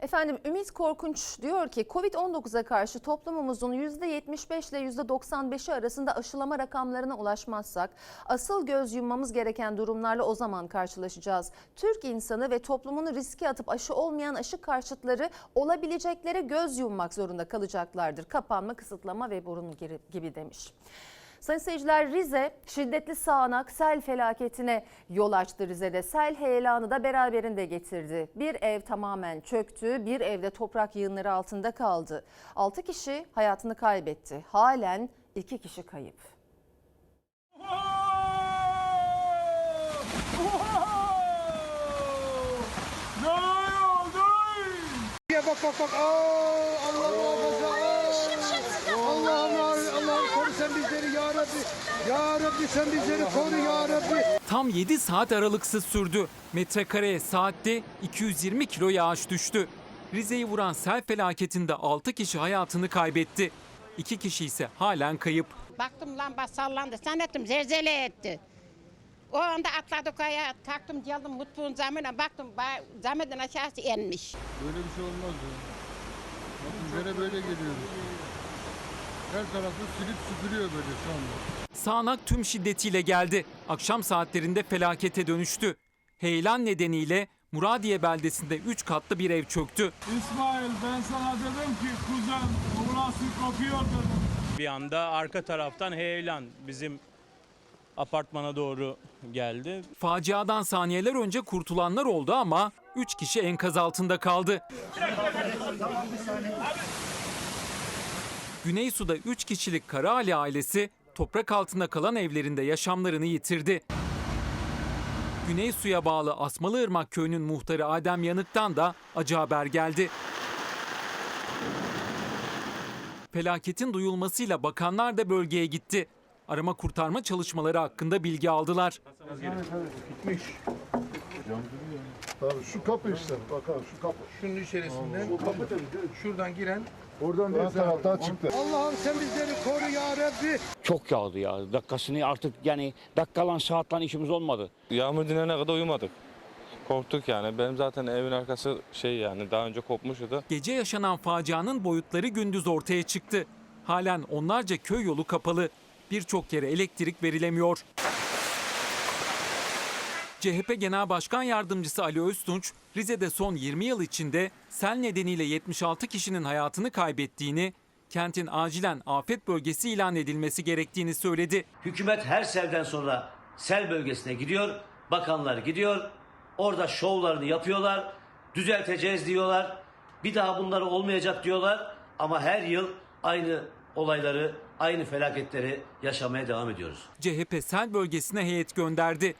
Efendim Ümit Korkunç diyor ki Covid-19'a karşı toplumumuzun %75 ile %95'i arasında aşılama rakamlarına ulaşmazsak asıl göz yummamız gereken durumlarla o zaman karşılaşacağız. Türk insanı ve toplumunu riske atıp aşı olmayan aşı karşıtları olabileceklere göz yummak zorunda kalacaklardır. Kapanma, kısıtlama ve burun gibi demiş. Sayın seyirciler Rize şiddetli sağanak sel felaketine yol açtı Rize'de. Sel heyelanı da beraberinde getirdi. Bir ev tamamen çöktü, bir evde toprak yığınları altında kaldı. 6 kişi hayatını kaybetti. Halen 2 kişi kayıp. Ne oldu? Bak bak bak. Aa, Allah muhafaza. Aa, Allah'ım Allah'ım koru sen bizleri ya Rabbi. Ya Rabbi sen bizleri koru ya Rabbi. Tam 7 saat aralıksız sürdü. Metrekareye saatte 220 kilo yağış düştü. Rize'yi vuran sel felaketinde 6 kişi hayatını kaybetti. 2 kişi ise halen kayıp. Baktım lamba sallandı. Zannettim zelzele etti. O anda atladık kaya kalktım geldim mutfağın zamına baktım ba- zameden aşağısı inmiş. Böyle bir şey olmaz. Bakın böyle böyle geliyoruz. Her tarafı silip süpürüyor böyle şu anda. Sağanak tüm şiddetiyle geldi. Akşam saatlerinde felakete dönüştü. Heyelan nedeniyle Muradiye beldesinde 3 katlı bir ev çöktü. İsmail ben sana dedim ki kuzen burası kokuyor dedim. Bir anda arka taraftan heyelan bizim apartmana doğru geldi. Faciadan saniyeler önce kurtulanlar oldu ama 3 kişi enkaz altında kaldı. Güneysu'da 3 kişilik Karaali ailesi toprak altında kalan evlerinde yaşamlarını yitirdi. Güneysu'ya bağlı Asmalıırmak köyünün muhtarı Adem Yanık'tan da acı haber geldi. Felaketin duyulmasıyla bakanlar da bölgeye gitti. Arama kurtarma çalışmaları hakkında bilgi aldılar. Tabii şu kapı işte. Bakalım şu kapı. Şunun içerisinden şuradan giren Oradan değil taraftan çıktı. Allah'ım sen bizleri koru ya Rabbi. Çok yağdı ya. Dakikasını artık yani dakikalan saatlan işimiz olmadı. Yağmur dinene kadar uyumadık. Korktuk yani. Benim zaten evin arkası şey yani daha önce kopmuştu. Gece yaşanan facianın boyutları gündüz ortaya çıktı. Halen onlarca köy yolu kapalı. Birçok yere elektrik verilemiyor. CHP Genel Başkan Yardımcısı Ali Öztunç, Rize'de son 20 yıl içinde sel nedeniyle 76 kişinin hayatını kaybettiğini, kentin acilen afet bölgesi ilan edilmesi gerektiğini söyledi. Hükümet her selden sonra sel bölgesine gidiyor, bakanlar gidiyor, orada şovlarını yapıyorlar, düzelteceğiz diyorlar, bir daha bunları olmayacak diyorlar ama her yıl aynı olayları, aynı felaketleri yaşamaya devam ediyoruz. CHP sel bölgesine heyet gönderdi.